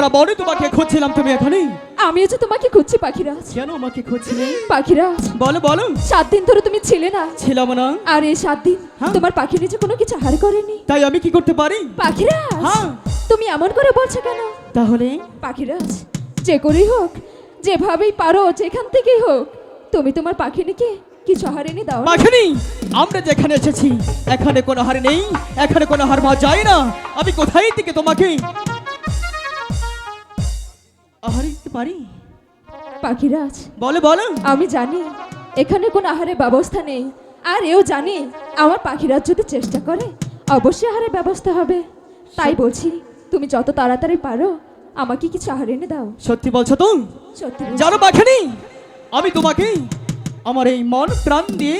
সারা বনে তোমাকে খুঁজছিলাম তুমি এখানে আমিও যে তোমাকে খুঁজছি পাখিরাজ। কেন আমাকে খুঁজছিলে? পাখিরাজ। বলো বলো। সাত দিন ধরে তুমি ছিলে না। ছিলাম না। আর এই সাত দিন হ্যাঁ। তোমার পাখি নিচে কোনো কিছু হার করেনি। তাই আমি কি করতে পারি? পাখিরাজ হ্যাঁ। তুমি এমন করে বলছো কেন? তাহলে? পাখিরাজ যে করেই হোক যেভাবেই পারো যেখান থেকেই হোক তুমি তোমার পাখিনিকে কিছু হারেনি দাও না। পাখিনি আমরা যেখানে এসেছি এখানে কোনো হার নেই এখানে কোনো হার পাওয়া যায় না। আমি কোথায় থেকে তোমাকে আহার দিতে পারি? পাখিরাজ বলো বলো। আমি জানি এখানে কোনো আহারের ব্যবস্থা নেই। আর এও জানি আমার পাখিরাজ যদি চেষ্টা করে অবশ্যই আহারের ব্যবস্থা হবে। তাই বলছি তুমি যত তাড়াতাড়ি পারো আমাকে কিছু আহার এনে দাও। সত্যি বলছো তো সত্যি বলছি। জানো পাখিনি? আমি তোমাকে আমার এই মন প্রাণ দিয়ে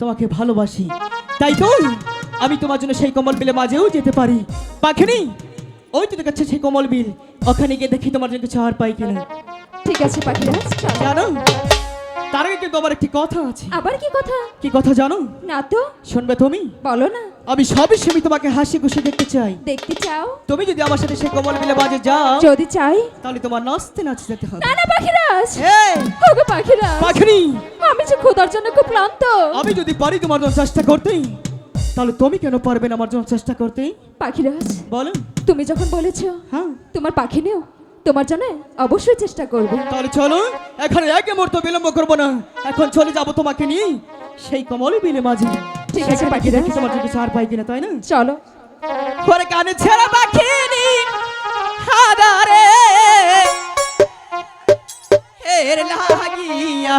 তোমাকে ভালোবাসি। তাই তো আমি তোমার জন্য সেই কমল বিলে মাঝেও যেতে পারি। পাখিনি? ওই তো দেখাচ্ছে সেই কমল বিল। ওখানে গিয়ে দেখি তোমার জন্য কিছু আর পাই কিনা। ঠিক আছে পাখিরাজ চলো। জানো তার আগে কিন্তু আমার একটি কথা আছে। আবার কি কথা? কি কথা জানো? না তো। শুনবে তুমি? বলো না। আমি সবই সেমি তোমাকে হাসি খুশি দেখতে চাই। দেখতে চাও? তুমি যদি আমার সাথে সেই কমল মিলে বাজে যাও যদি চাই? তাহলে তোমার নাচতে নাচতে যেতে হবে। না না পাখিরাজ এই, ওগো পাখিরাজ পাখিনি! আমি যে খোদার জন্য খুব ক্লান্ত। আমি যদি পারি তোমার জন্য চেষ্টা করতে তাহলে তুমি কেন পারবে না আমার জন্য চেষ্টা করতে পাখিরাজ বলো। তুমি যখন বলেছ হ্যাঁ। তোমার পাখি নেও তোমার জন্য অবশ্যই চেষ্টা করব। তাহলে চলো এখানে এক মুহূর্ত বিলম্ব করব না। এখন চলে যাব তোমাকে নিয়ে সেই কমল বিলে মাঝে। ঠিক আছে, পাখিরা। দেখি তোমার জন্য সার পাই কিনা তাই না? চলো। ওরে কানে ছেড়া পাখিনি হাদারে এর লাগিয়া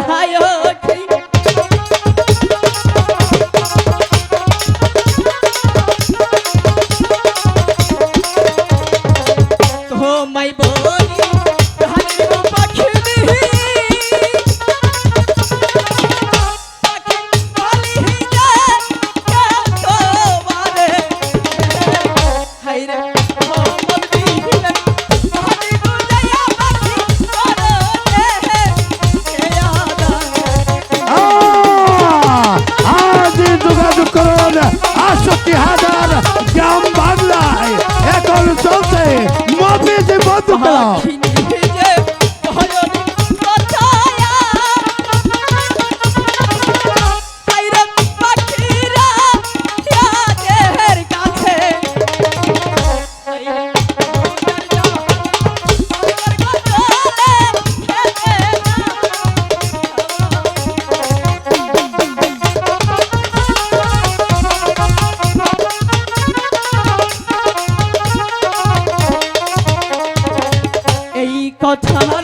এই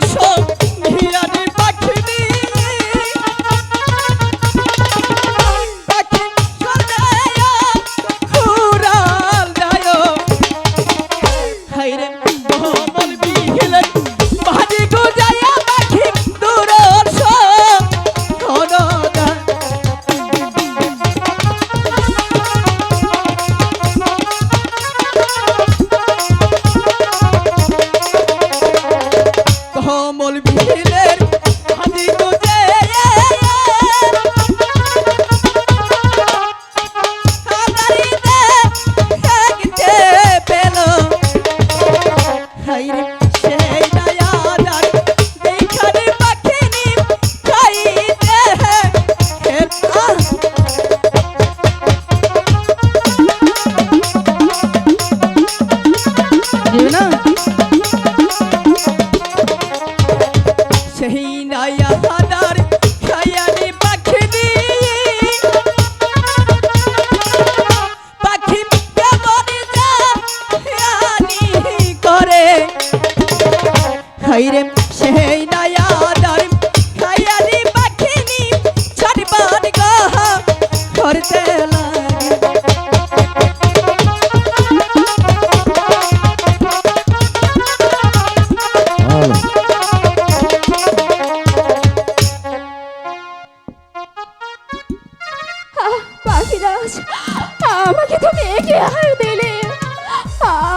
চেহারা দিলে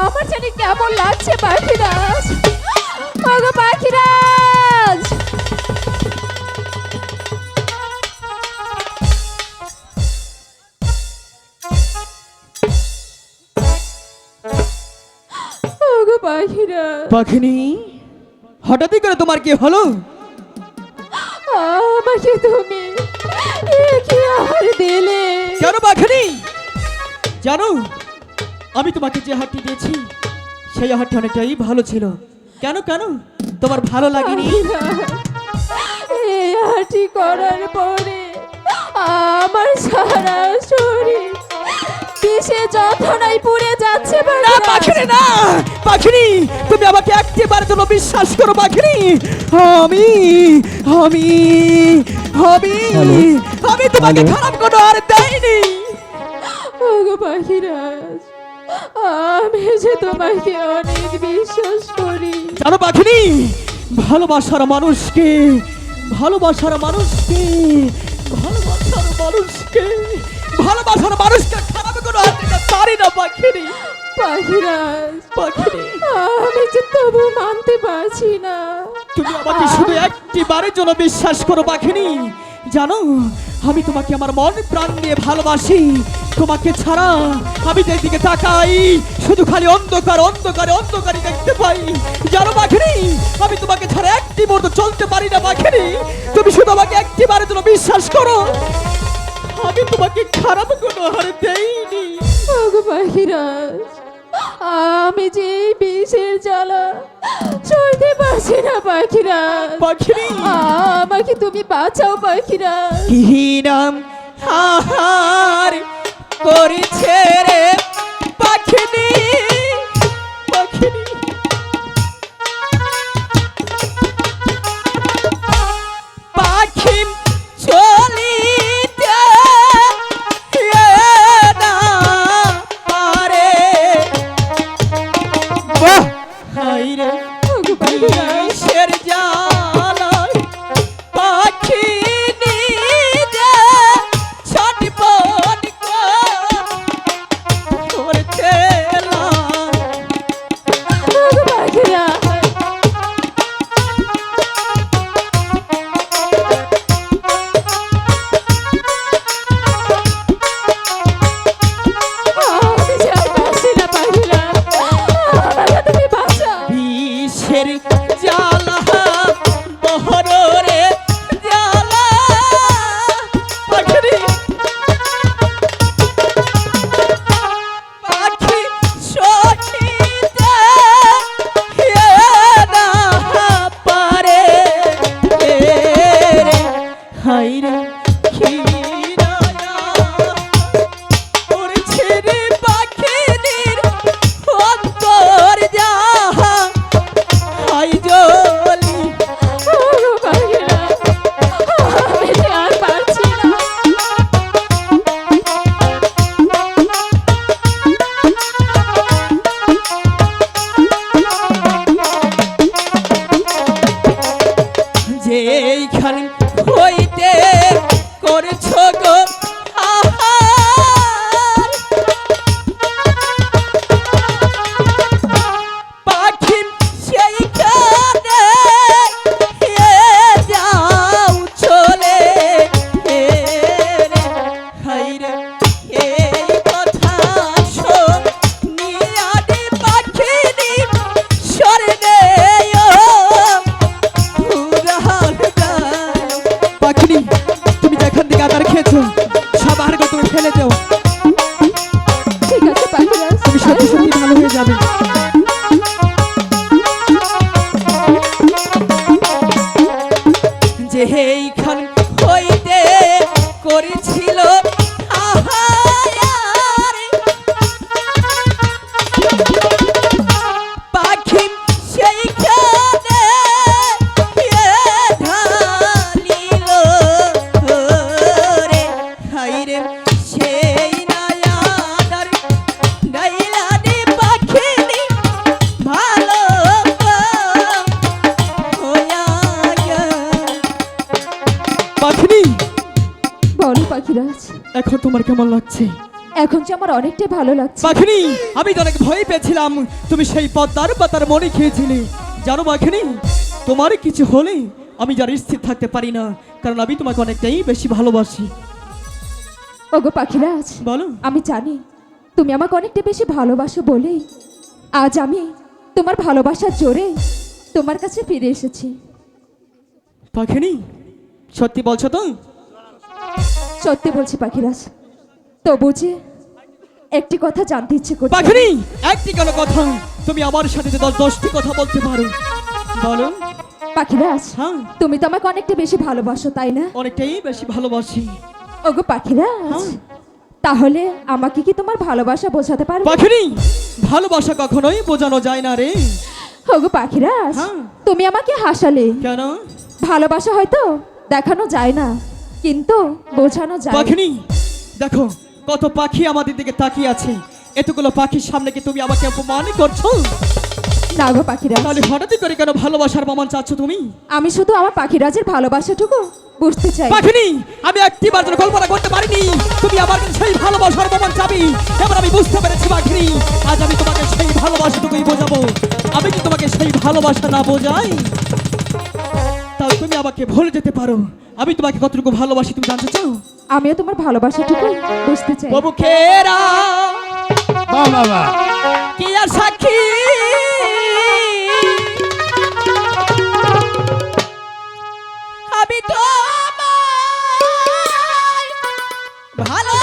আমার জানি কেমন লাগছে পাখিরাজ। ওগো পাখিরাজ! ওগো পাখিনি হঠাৎই করে তোমার কি হলো? আমাকে তুমি কি আর দিলে? কেন পাখিনি? জানো আমি তোমাকে যে হাটটি দিয়েছি সেই হাটটি অনেকটাই ভালো ছিল। কেন কেন? তোমার ভালো লাগেনি? এই হাঁটি করার পরে আমার সারা শরীর কিসে যন্ত্রণায় পুড়ে যাচ্ছে না। পাখিনি না! পাখিনি তুমি আমাকে একটিবার জন্য বিশ্বাস করো পাখিনি আমি আমি আমি আমি তোমাকে খারাপ কোনো আর ওগো পাখিরাজ আমি যে তোমাকে অনেক বিশ্বাস করি। জানো পাখিনি ভালোবাসার মানুষকে ভালোবাসার মানুষকে ভালোবাসার মানুষকে ভালোবাসার মানুষকে খারাপ কোনো আর পারি না পাখিনি পাখিরাজ পাখিনি আমি যে তবু মানতে পারছি না। তুমি আমাকে শুধু একটি বারের জন্য বিশ্বাস করো পাখিনি জানো, আমি তোমাকে আমার মন প্রাণ দিয়ে ভালোবাসি। তোমাকে ছাড়া আমি যেদিকে তাকাই, শুধু খালি অন্ধকার, অন্ধকারে, অন্ধকারই দেখতে পাই। জানো পাখিনি আমি তোমাকে ছাড়া একটি মুহূর্ত চলতে পারি না পাখিনি তুমি শুধু আমাকে একটি বারের জন্য বিশ্বাস করো। আমি তোমাকে খারাপ কোনো হারে দেইনি। পাখিরাজ আমি যে বিষের জ্বালা সইতে পারছি না পাখিরা। পাখিরি। আমাকে তুমি বাঁচাও পাখিরা। কি নাম হাহার করেছে রে পাখিনি হাই পাখিরাজ এখন তোমার কেমন লাগছে? এখন যে আমার অনেকটাই ভালো লাগছে। পাখিনি আমি তো অনেক ভয় পেয়েছিলাম। তুমি সেই পদ্মার পাতার মনে খেয়েছিলে। জানো পাখিনি তোমার কিছু হলে আমি যার স্থির থাকতে পারি না কারণ আমি তোমাকে অনেকটাই বেশি ভালোবাসি। ওগো পাখিরাজ বলো। আমি জানি তুমি আমাকে অনেকটা বেশি ভালোবাসো বলেই আজ আমি তোমার ভালোবাসার জোরে তোমার কাছে ফিরে এসেছি। পাখিনি? সত্যি বলছো তো? সত্যি বলছি পাখিরাজ তবু যে একটি কথা জানতে ইচ্ছে করছে। পাখিনি? একটি কেন কথা? তুমি আমার সাথে যে দশ দশটি কথা বলতে পারো। বলো। পাখিরাজ হ্যাঁ। তুমি তো আমাকে অনেকটা বেশি ভালোবাসো তাই না? অনেকটাই বেশি ভালোবাসি। ওগো পাখিরাজ। তাহলে আমাকে কি তোমার ভালোবাসা বোঝাতে পারবে? পাখিনি ভালোবাসা কখনোই বোঝানো যায় না রে। ওগো পাখিরাজ হ্যাঁ। তুমি আমাকে হাসালে। কেন? ভালোবাসা হয়তো দেখানো যায় না কিন্তু বোঝানো যায়। পাখিনি দেখো কত পাখি আমাদের দিকে তাকিয়ে আছে। এতগুলো পাখির সামনে কি তুমি আমাকে অপমান করছ? না গো পাখিরাজ তাহলে হঠাৎই করে কেন ভালোবাসার প্রমাণ চাচ্ছ তুমি? আমি শুধু আমার পাখিরাজের ভালোবাসাটুকু বুঝতে চাই। পাখিনি আমি একটিবার যেন কল্পনা করতে পারিনি তুমি আমার কাছে সেই ভালোবাসার প্রমাণ চাবি। এবার আমি বুঝতে পেরেছি পাখিনি আজ আমি তোমাকে সেই ভালোবাসাটুকুই বোঝাবো। আমি কি তোমাকে সেই ভালোবাসা না বোঝাই? তাহলে তুমি আমাকে ভুলে যেতে পারো। আমি তোমাকে কতটুকু ভালোবাসি তুমি জানতে চাও? আমিও তোমার ভালোবাসাটুকু বুঝতে চাই। বাবু খেরা বাবা। কি আর সাক্ষী? আমি ভালো